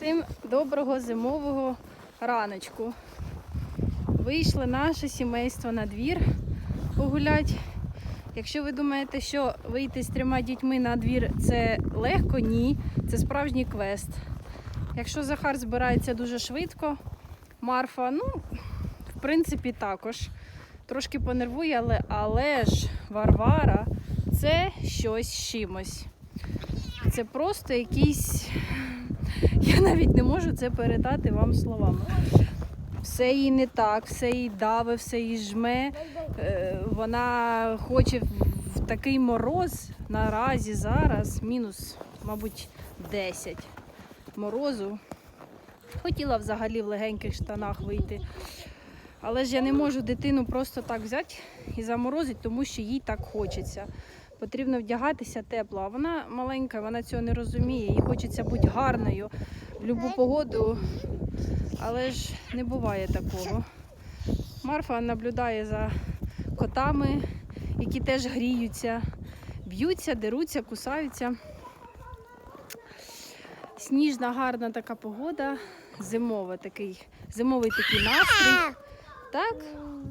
Всім доброго зимового раночку. Вийшло наше сімейство на двір погулять. Якщо ви думаєте, що вийти з трьома дітьми на двір це легко, ні, це справжній квест. Якщо Захар збирається дуже швидко, Марфа, ну, в принципі, також трошки понервує, але, але ж Варвара це щось чимось. Це просто якийсь. Я навіть не можу це передати вам словами. Все їй не так, все їй даве, все їй жме. Е, Вона хоче в- такий мороз наразі зараз, мінус, мабуть, 10 морозу. Хотіла взагалі в легеньких штанах вийти. Але ж я не можу дитину просто так взяти і заморозити, тому що їй так хочеться. Потрібно вдягатися тепло. А вона маленька, вона цього не розуміє. Їй хочеться бути гарною в будь-яку погоду. Але ж не буває такого. Марфа наблюдає за котами, які теж гріються, б'ються, деруться, кусаються. Сніжна, гарна така погода, зимова такий, зимовий такий настрій. Так?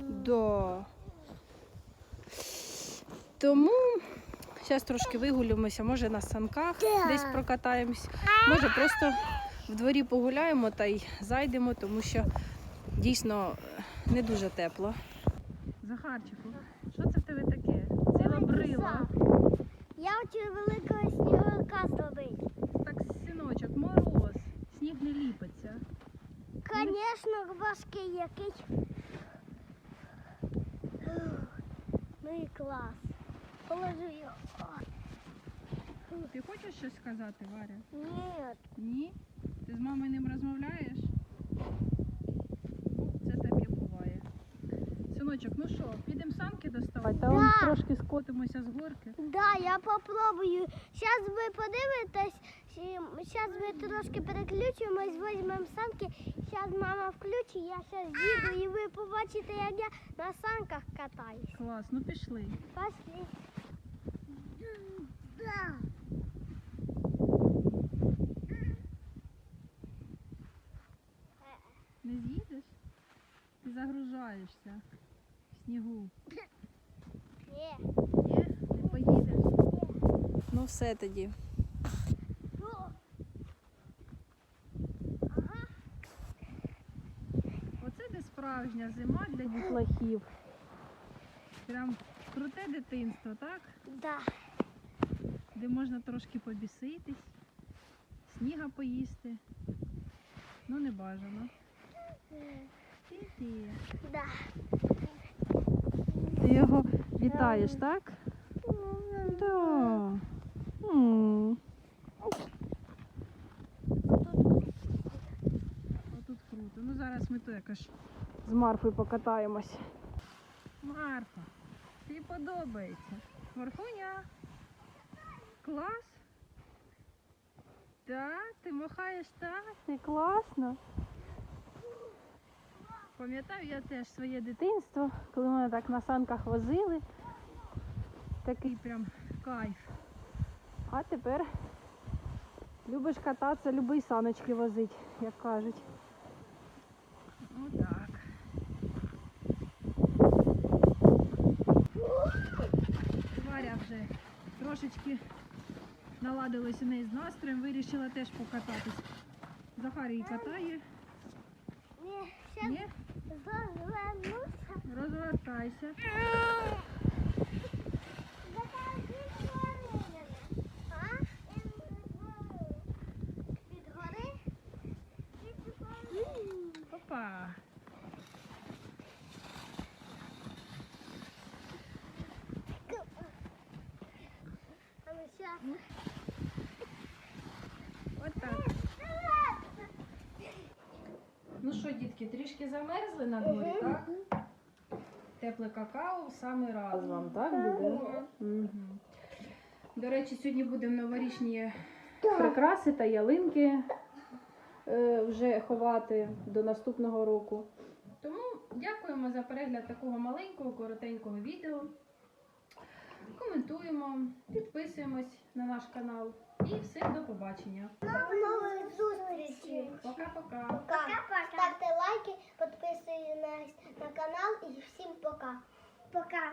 Да. Тому зараз трошки вигулюємося, може на санках десь прокатаємось, може просто в дворі погуляємо та й зайдемо, тому що дійсно е, не дуже тепло. Захарчику, що це в тебе таке? Ціла брила. Я хочу великого сніговика зробити. Так, синочок, мороз, сніг не ліпиться. Звісно, важкий який. Ну і клас. Положу його. Ти хочеш щось сказати, Варя? Ні. Ні? Ти з мамою ним розмовляєш? Ну, це таке буває. Синочок, ну що, підемо санки доставати? Та Да. он трошки скотимося з горки. Да, я попробую. Зараз ви подивитесь, зараз ми трошки переключимось, візьмемо санки. Зараз мама включить, я зараз їду і ви побачите, як я на санках катаюсь. Клас, ну пішли. Пошли. Да. Не з'їдеш? Ти загружаєшся в снігу. Ні. Ні? Не поїдеш? Ну все тоді. Оце де справжня зима для дітлахів. Прям круте дитинство, так? Да. Де можна трошки побіситись, сніга поїсти. Ну не бажано. Ті-ті. Да. Ти його вітаєш, так? Да. М. Отут круто. Ну зараз ми то якось з Марфою покатаємось. Марфа, тобі подобається. Марфуня. Клас? Так, ти махаєш так, ти класно. Пам'ятаю я теж своє дитинство, коли мене так на санках возили. Такий прям кайф. А тепер любиш кататися, любий саночки возить, як кажуть. Отак. Варя вже трошечки наладилась у неї з настроєм, вирішила теж покататись. Захар її катає. Ні, зараз Ні? розвернуся. Розвертайся. Від гори? Опа. А ну щас. Отак. Ну що, дітки, трішки замерзли на дворі, так? Тепле какао в самий раз вам, так буде? Угу. До речі, сьогодні будемо новорічні прикраси та ялинки е, вже ховати до наступного року. Тому дякуємо за перегляд такого маленького, коротенького відео. Коментуємо, підписуємось на наш канал. І всім до побачення. До нових зустрічей! пока. Пока. Ставте лайки, підписуйтесь на канал і всім пока. Пока.